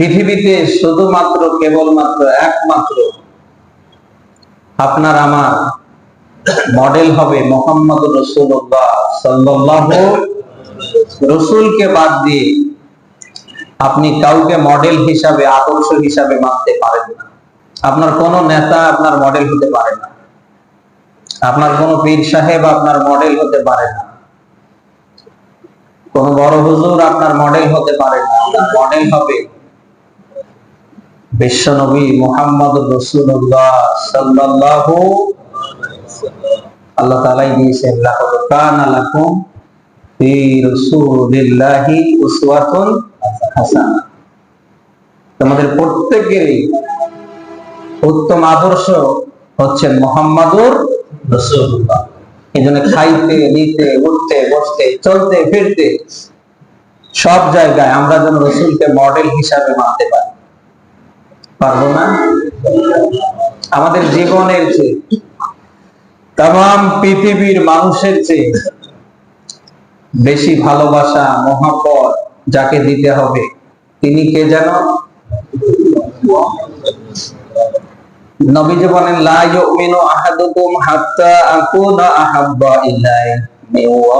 পৃথিবীতে শুধুমাত্র, কেবলমাত্র একমাত্র আপনার আমার মডেল হবে মোহাম্মদ রসুল্লাহ সাল্লাহ রসুলকে বাদ দিয়ে আপনি কাউকে মডেল হিসাবে, আদর্শ হিসাবে মানতে পারেন না। আপনার কোন নেতা আপনার মডেল হতে পারে না। আপনার কোন পীর সাহেব আপনার মডেল হতে পারে না। কোন বড় হুজুর আপনার মডেল হতে পারে না। মডেল হবে বিশ্বনবী মোহাম্মদ রসুল্লাহ সাল্লাল্লাহু আল্লাহ তাআলাই দিয়েছেন, লাকাদ কানা লাকুম ফি রাসূলিল্লাহি উসওয়াতুন হাসানাহ তোমাদের প্রত্যেকেরই উত্তম আদর্শ হচ্ছেন মোহাম্মদুর রসুল্লাহ এই জন্য খাইতে, নিতে, উঠতে, বসতে, চলতে, ফিরতে সব জায়গায় আমরা যেন রসুলকে মডেল হিসাবে মানতে পারি। পারব না। আমাদের জীবনের চেয়ে তাম পৃথিবীর মানুষের চেয়ে বেশি ভালোবাসা, মহাপদ যাকে দিতে হবে, তিনি কে যেন? নবীজি বলেন আহাদুকুম হাত্তা আকুনা আহাব্বা ওয়া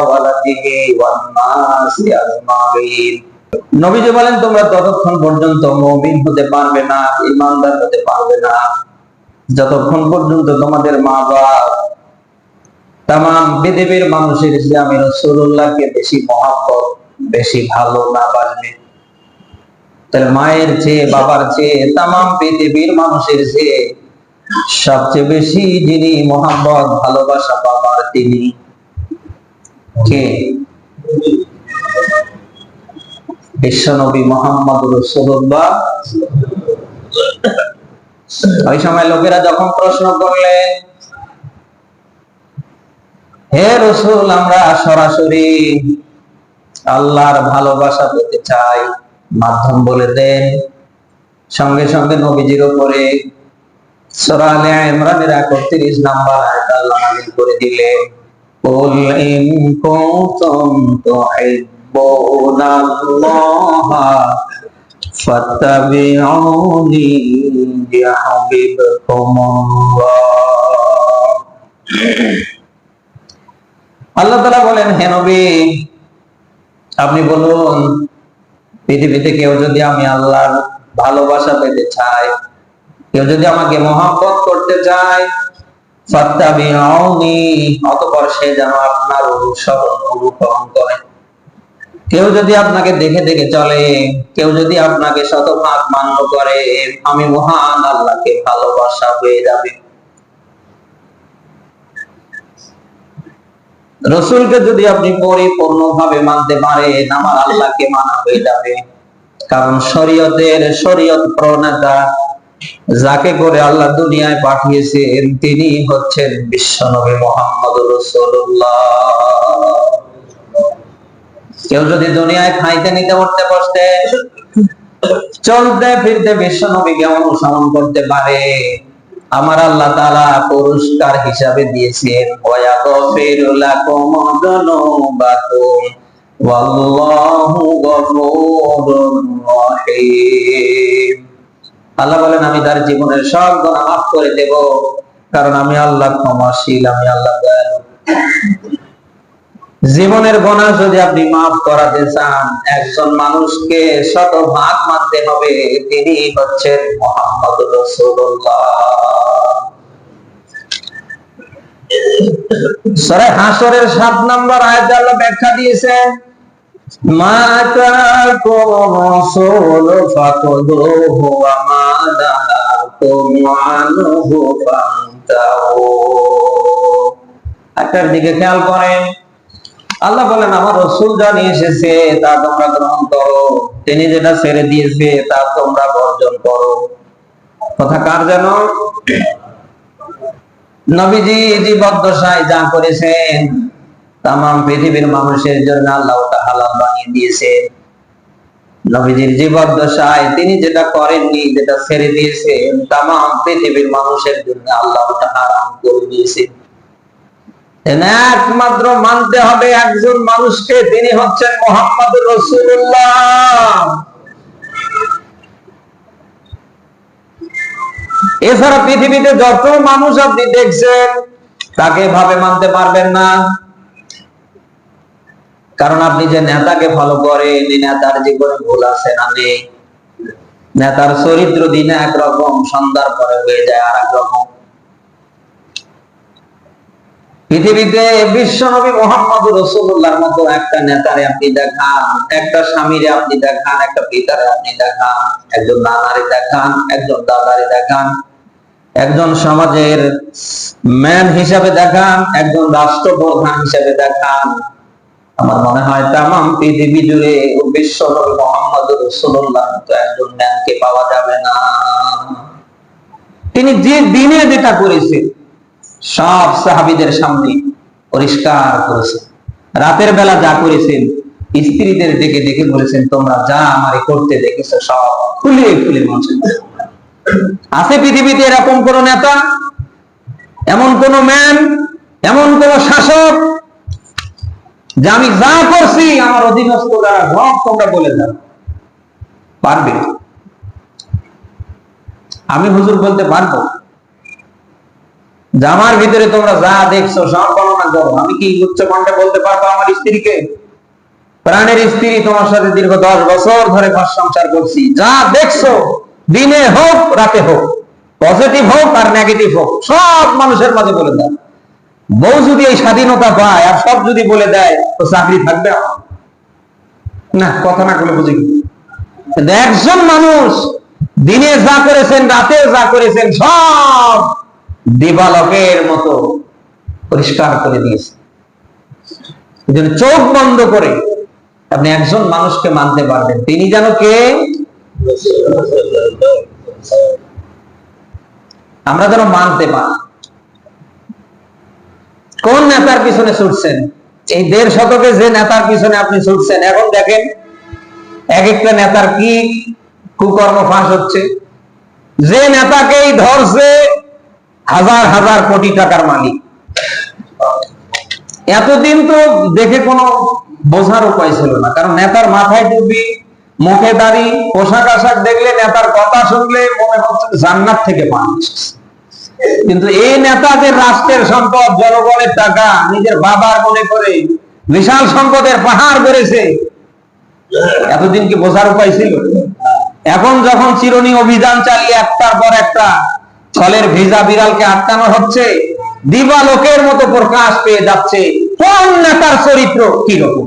ওয়ালাদিহি ওয়ান নাসি আজমাইন। নবীজি বলেন, তোমরা ততক্ষণ পর্যন্ত মুমিন হতে পারবে না ইমানদার হতে পারবে না। যতক্ষণ পর্যন্ত তোমাদের মা বাপ তাম পৃথিবীর মানুষের আমি রসুল্লাহকে বেশি মহাব্বত, বেশি ভালো না বাসবে তাহলে মায়ের চেয়ে, বাবার চেয়ে তাম পৃথিবীর মানুষের চেয়ে সবচেয়ে বেশি যিনি মোহাম্মদ ভালোবাসা বাবার তিনি কে? বিশ্বনবী মোহাম্মদ রসুল্লাহ ওই সময় লোকেরা যখন প্রশ্ন করলেন হে রসুল আমরা সরাসরি আল্লাহর ভালোবাসা পেতে চাই মাধ্যম বলে দেন সঙ্গে সঙ্গে নবীজির উপরে সরালে ইমরানের একত্রিশ নাম্বার আয়াত আল্লাহ নাযিল করে দিলেন قل إن كنتم تحبون الله فاتبعوني يحببكم الله আল্লাহ তালা বলেন হে নবী আপনি বলুন পৃথিবীতে কেউ যদি আমি আল্লাহর ভালোবাসা পেতে চাই কেউ যদি আমাকে মহাব্বত করতে চায় ফাত্তাবিউনি অতঃপর সে যেন আপনার অনুসরণ অনুকরণ করে কেউ যদি আপনাকে দেখে দেখে চলে, কেউ যদি আপনাকে শতভাগ মান্য করে, আমি মহান আল্লাহকে ভালোবাসা হয়ে যাবে। রসুলকে যদি আপনি পরিপূর্ণ ভাবে মানতে পারেন, আমার আল্লাহকে মানা হয়ে যাবে। কারণ শরীয়তের শরীয়ত প্রণেতা যাকে করে আল্লাহ দুনিয়ায় পাঠিয়েছেন, তিনি হচ্ছেন বিশ্বনবী মোহাম্মদ রসুল্লাহ কেউ যদি দুনিয়ায় খাইতে নিতে উঠতে বসতে চলতে ফিরতে বিশ্ব নবীকে অনুসরণ করতে পারে। আমার আল্লাহ তাআলা পুরস্কার হিসাবে দিয়েছেন আল্লাহ বলেন, আমি তার জীবনের সব গুনাহ মাফ করে দেব, কারণ আমি আল্লাহ ক্ষমাশীল, আমি আল্লাহ জীবনের গোনা যদি আপনি মাফ করাতে চান, একজন মানুষকে শত ভাগ মানতে হবে, তিনি হচ্ছেন মোহাম্মদ সরে হাসরের সাত নম্বর আয়াত আল্লাহ ব্যাখ্যা দিয়েছে মাতাকুম রাসূল ফাকুদুহু ওয়া মা নাহাকুম আনহু একটার দিকে খেয়াল করেন আল্লাহ বলেন, আমার রসুল যা নিয়ে এসেছে, তা তোমরা গ্রহণ করো। তিনি যেটা ছেড়ে দিয়েছে, তা তোমরা বর্জন করো। কথা কার যেন? নবীজি জীবদ্দশায় যা করেছেন তাম পৃথিবীর মানুষের জন্য আল্লাহ হালাল বানিয়ে দিয়েছেন। নবীজির জীবদ্দশায় তিনি যেটা করেননি, যেটা ছেড়ে দিয়েছেন তাম পৃথিবীর মানুষের জন্য আল্লাহ হারাম করে দিয়েছেন। একমাত্র মানতে হবে একজন মানুষকে, তিনি হচ্ছেন মোহাম্মদ রসুল্লাহ এছাড়া পৃথিবীতে যত মানুষ আপনি দেখছেন, তাকে ভাবে মানতে পারবেন না। কারণ আপনি যে নেতাকে ফলো করেন নেতার জীবনে ভুল আছে না নেই? নেতার চরিত্র দিনে একরকম, সন্ধ্যার পরে হয়ে যায় আর একরকম পৃথিবীতে বিশ্বনবী মোহাম্মদ রসুল্লাহর মতো একটা নেতারে আপনি দেখান, একটা স্বামীরে আপনি দেখান, একটা পিতারে আপনি দেখান, একজন নানারে দেখান, একজন দাদারে দেখান, একজন সমাজের ম্যান হিসাবে দেখান, একজন রাষ্ট্রপ্রধান হিসাবে দেখান। আমার মনে হয় তাম পৃথিবী জুড়ে বিশ্ব নবী মোহাম্মদ রসুল্লাহ মতো একজন ম্যানকে পাওয়া যাবে না। তিনি যে দিনে যেটা করেছেন সব সাহাবিদের সামনে পরিষ্কার করেছেন রাতের বেলা যা করেছেন, স্ত্রীদের ডেকে ডেকে বলেছেন, তোমরা যা আমারে করতে দেখেছ, সব খুলে খুলে বলছেন আছে পৃথিবীতে এরকম কোন নেতা? এমন কোন ম্যান? এমন কোন শাসক? যে আমি যা করছি, আমার অধীনস্থ দ্বারা সব তোমরা বলে দাও। পারবে? আমি হুজুর বলতে পারব? যে আমার ভিতরে তোমরা যা দেখছ সব বর্ণনা করো। আমি কি উচ্চ কণ্ঠে বলতে পারব আমার স্ত্রীকে? প্রাণের স্ত্রী তোমার সাথে দীর্ঘ দশ বছর ধরে সংসার করছি। যা দেখছ, দিনে হোক, রাতে হোক পজিটিভ হোক আর নেগেটিভ হোক, সব মানুষের মাঝে বলে দাও। বউ যদি এই স্বাধীনতা পায় আর সব যদি বলে দেয়, তো চাকরি থাকবে না, কথা না বলে বুঝি একজন মানুষ দিনে যা করেছেন, রাতে যা করেছেন, সব দিবালকের মতো পরিষ্কার করে দিয়েছে। চোখ বন্ধ করে আপনি একজন মানুষকে মানতে পারবেন। তিনি যেন কে? আমরা যেন মানতে পারি। কোন নেতার পিছনে ছুটছেন? এই দেড় শতকে যে নেতার পিছনে আপনি ছুটছেন, এখন দেখেন এক একটা নেতার কি কুকর্ম ফাঁস হচ্ছে। যে নেতাকেই ধরছে হাজার হাজার কোটি টাকার মালিক এতদিন তো দেখে কোনো বোঝার উপায় ছিল না, কারণ নেতার মাথায় টুপি, মুখে দাড়ি, পোশাক আশাক দেখলে নেতার কথা শুনলে মনে হচ্ছে জান্নাত থেকে এসেছে। কিন্তু এই নেতাদের রাষ্ট্রের সম্পদ, জনগণের টাকা, নিজের বাবার মনে করে বিশাল সম্পদের পাহাড় করেছে এতদিন কি বোঝার উপায় ছিল এখন যখন চিরনি অভিযান চালিয়ে একটার পর একটা ফলের ভিজা বিড়ালকে আটকানো হচ্ছে দিবালোকের মতো প্রকাশ পেয়ে যাচ্ছে কোন নেতার চরিত্র কি রকম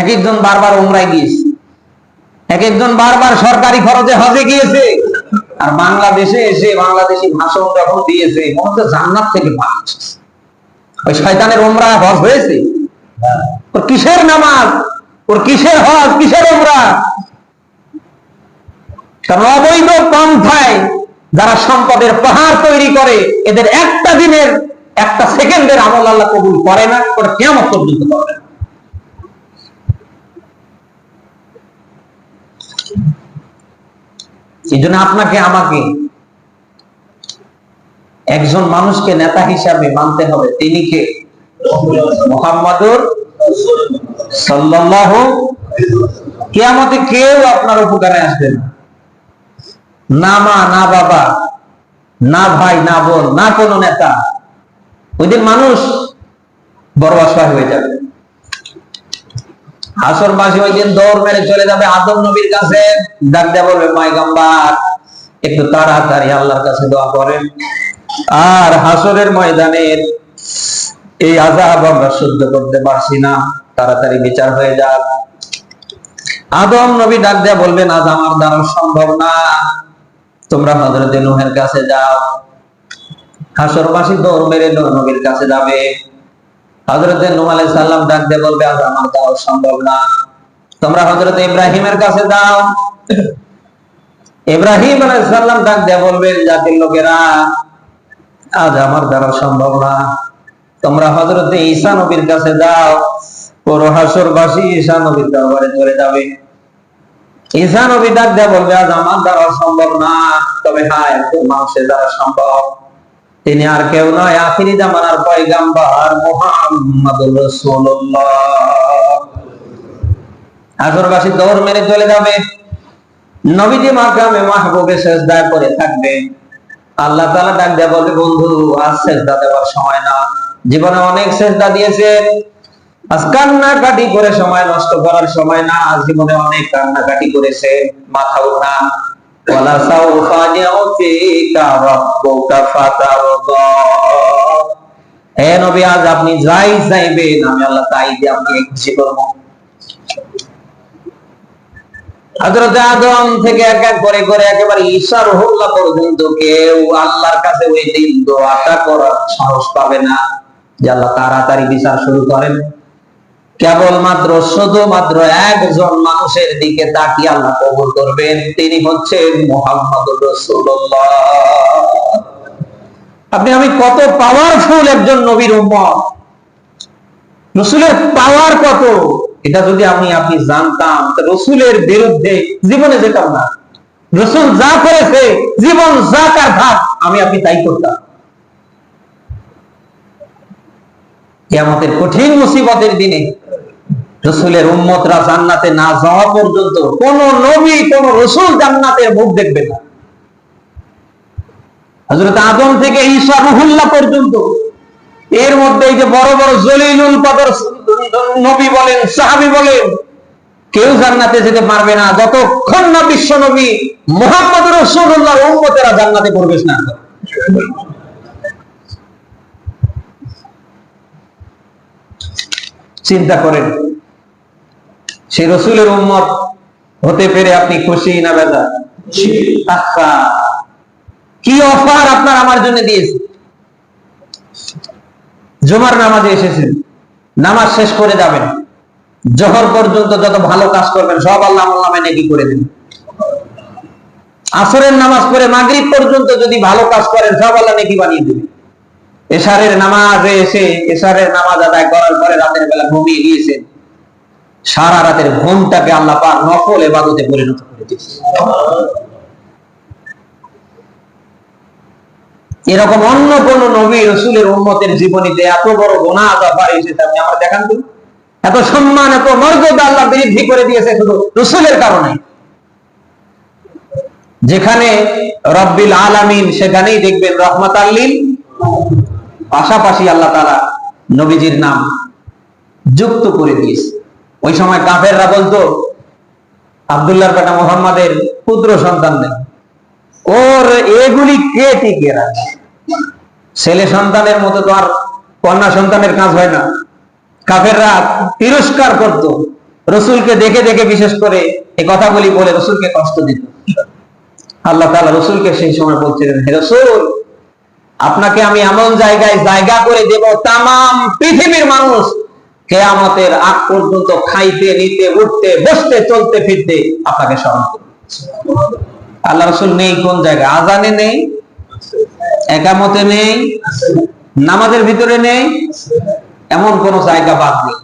এক একজন বারবার উমরায় গিয়েছে। এক একজন বারবার সরকারি খরচে হজে গিয়েছে। আর বাংলাদেশে এসে বাংলাদেশি ভাষণ যখন দিয়েছে, মনে হচ্ছে জান্নাত থেকে এসেছে। ওই শয়তানের ওমরা হজ হয়েছে? ওর কিসের নামাজ? ওর কিসের হজ? কিসের ওমরা কারণ অবৈধ পন্থায় যারা সম্পদের পাহাড় তৈরি করে, এদের একটা দিনের, একটা সেকেন্ডের আমল আল্লাহ কবুল করে না ওটা কেমন পর্যন্ত করবে না। এই জন্য আপনাকে, আমাকে একজন মানুষকে নেতা হিসাবে মানতে হবে। তিনি কে? মোহাম্মদুর সাল্লাল্লাহু কিয়ামতে কেউ আপনার উপকারে আসবে না। না মা, না বাবা, না ভাই, না বোন, না কোন নেতা। ওই দিন মানুষ বড় অসহায় হয়ে যাবে। হাসর মাসে ওই দিন দৌড় মেরে চলে যাবে। আদম নবীর কাছে ডাক দেয়া বলবে মাইগাম্বার একটু তাড়াতাড়ি আল্লাহর কাছে দোয়া করেন। আর হাসরের ময়দানের এই আজাব আমরা সহ্য করতে পারছি না। তাড়াতাড়ি বিচার হয়ে যাক। আদম নবী ডাক দেয়া বলবেন, আজ আমার দ্বারা সম্ভব না। তোমরা হজরত নুহের কাছে যাও। হাসরবাসী দৌড় মেরে নবীর কাছে যাবে। হজরত নূহ আলাইহিস সালাম ডাক দিয়ে বলবে, আজ আমার যাওয়া সম্ভব না। তোমরা হজরত ইব্রাহিমের কাছে যাও। ইব্রাহিম আলাইহিস সালাম ডাক দিয়ে বলবেন জাতির লোকেরা, আজ আমার দ্বারা সম্ভব না। তোমরা হজরত ঈসা নবীর কাছে যাও। পুরো হাসরবাসী ঈসা নবীর দরবারে চলে যাবে। ঈসা নবী ডাক দেয়া বলবে, আজ আমার দ্বারা সম্ভব না। তবে হ্যাঁ একজন মানুষের দ্বারা সম্ভব। তিনি আর কেউ নয়, আখিরি জামানার পয়গাম্বার মুহাম্মদুর রাসূলুল্লাহ। হাসরবাসী দৌড় মেরে চলে যাবে। নবীজি মাকামে মাহবুবে সেজদা করে থাকবে। আল্লাহ তাআলা ডাক দেয়া বলে বন্ধু, আজ সেজদা দেওয়ার সময় না। জীবনে অনেক সেজদা দিয়েছেন আজ কান্নাকাটি করে সময় নষ্ট করার সময় না জীবনে অনেক কান্নাকাটি করেছে। মাথা আদম থেকে এক এক করে করে একেবারে পর্যন্ত কেউ আল্লাহর কাছে ওই দিন দোয়াটা করার সাহস পাবে না যে আল্লাহ তাড়াতাড়ি বিচার শুরু করেন। কেবলমাত্র শুধুমাত্র একজন মানুষের দিকে তাকিয়ে আল্লাহ কবুল করবেন, তিনি হচ্ছেন মোহাম্মদ আপনি আমি কত পাওয়ারফুল একজন নবীর উম্মত। রসুলের পাওয়ার কত? এটা যদি আমি, আপনি জানতাম রসুলের বিরুদ্ধে জীবনে যেতাম না। রসুল যা করেছে, জীবন যা তার ভাগ, আমি, আপনি তাই করতাম। কেয়ামতের কঠিন মুসিবতের দিনে রসুলের উম্মতরা জান্নাতে না যাওয়া পর্যন্ত কোন নবী, কোন রসুল জান্নাতের মুখ দেখবে না। হজরত আদম থেকে ঈশা রুহুল্লাহ পর্যন্ত। এর মধ্যে এই যে বড় বড় জলিলুল কদর নবী বলেন, সাহাবি বলেন, কেউ জান্নাতে যেতে পারবে না। যতক্ষণ না বিশ্ব নবী মোহাম্মদ রসুল্লাহ উম্মতেরা জান্নাতে প্রবেশ না। চিন্তা করেন সেই রসুলের উম্মত হতে পেরে আপনি খুশি না বেদা কি অফার আপনার আমার জন্য দিয়েছে? জুমার নামাজে এসেছেন নামাজ শেষ করে যাবেন জহর পর্যন্ত যত ভালো কাজ করবেন সব আল্লাহ নামে নেকি করে দেন আসরের নামাজ পড়ে মাগরিব পর্যন্ত যদি ভালো কাজ করেন সব আল্লাহ নেকি বানিয়ে দেবেন। এশারের নামাজে এসে এশারের নামাজ আদায় করার পরে রাতের বেলা ঘুমিয়ে গিয়েছেন। সারা রাতের ঘুমটাকে আল্লাহ পাক নফল এবাদতে পরিণত করে দিয়েছে। এরকম অন্য কোন নবী রসুলের উন্মতের জীবনীতে এত বড় গোনা আদাবার এসেছে, আপনি আমার দেখান তো। এত সম্মান, এত মর্যাদা আল্লাহ বৃদ্ধি করে দিয়েছে শুধু রসুলের কারণে। যেখানে রব্বিল আলামিন সেখানেই দেখবেন রহমত আল্লিল পাশাপাশি আল্লাহ তারা নবীজির নাম যুক্ত করে দিয়েছে। ওই সময় কাফেররা বলতো, আবদুল্লাহর বেটা মোহাম্মদের পুত্র সন্তান নেই। ওর এগুলি কে টিকে রাখে? ছেলে সন্তানের মতো তো আর কন্যা সন্তানের কাজ হয় না। কাফেররা তিরস্কার করত। রসুলকে দেখে দেখে বিশেষ করে এই কথাগুলি বলে রসুলকে কষ্ট দিত। আল্লাহ তাআলা রসুলকে সেই সময় বলছিলেন, হে রসুল, আপনাকে আমি এমন জায়গায় জায়গা করে দেব, তামাম পৃথিবীর মানুষ কেয়ামতের আগ পর্যন্ত খাইতে, নিতে, উঠতে, বসতে, চলতে, ফিরতে আপনাকে স্মরণ করবে। আল্লাহ রসুল নেই কোন জায়গায়? আজানে নেই, একামতে নেই, নামাজের ভিতরে নেই, এমন কোন জায়গা বাদ নেই।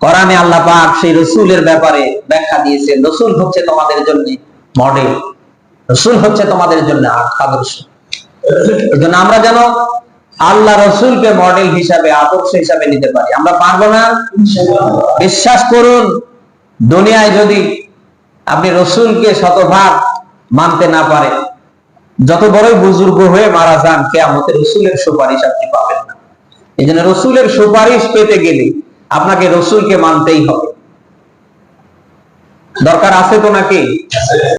কোরআনে আল্লাহ পাক সেই রসুলের ব্যাপারে ব্যাখ্যা দিয়েছেন, রসুল হচ্ছে তোমাদের জন্য মডেল রসুল হচ্ছে তোমাদের জন্য আদর্শ। আমরা যেন আল্লাহ রসুলকে মডেল হিসাবে, আদর্শ হিসাবে নিতে পারি। আমরা পারব না? বিশ্বাস করুন, দুনিয়ায় যদি আপনি রসুলকে শতভাগ মানতে না পারেন, যত বড়ই বুজুর্গ হয়ে মারা যান, কেয়ামতের রসুলের সুপারিশ আপনি পাবেন না। এই জন্য রসুলের সুপারিশ পেতে গেলে আপনাকে রসুলকে মানতেই হবে। দরকার আছে তো নাকি?